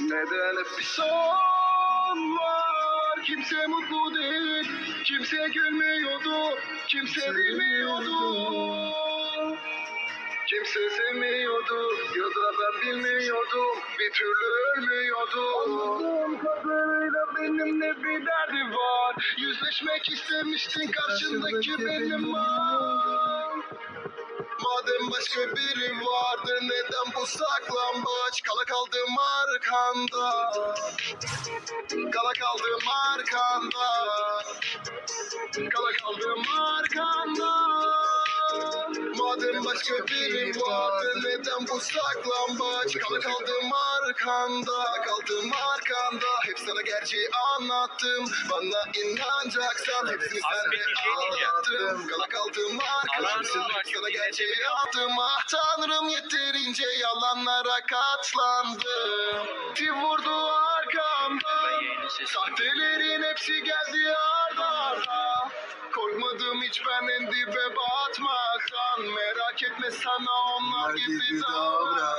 Neden hep son var? Kimse mutlu değil Kimse gülmüyordu Kimse bilmiyordu. Kimse sevmiyordu Ya da ben bilmiyordum Bir türlü ölmüyordum Anladığım kadarıyla benimle bir derdi var. Yüzleşmek istemiştin karşındaki benim var başka biri vardı neden bu saklambaç? Kala kaldım arkanda. Kala kaldım arkanda. Kala kaldım arkanda. Madem başka biri vardı neden bu saklambaç? Kala kaldım arkanda. Kaldım arkanda sana gerçeği anlattım. Bana inanacaksan Hepsini sende anlattım. Kala kaldım Hep sana gerçeği anlattım. Ah tanrım yeterince yalanlara katlandım. Ki vurdu arkamda Sahtelerin hepsi geldi arda arda Korkmadım hiç ben en dibe batmaktan. Merak etme sana onlar gibi davranma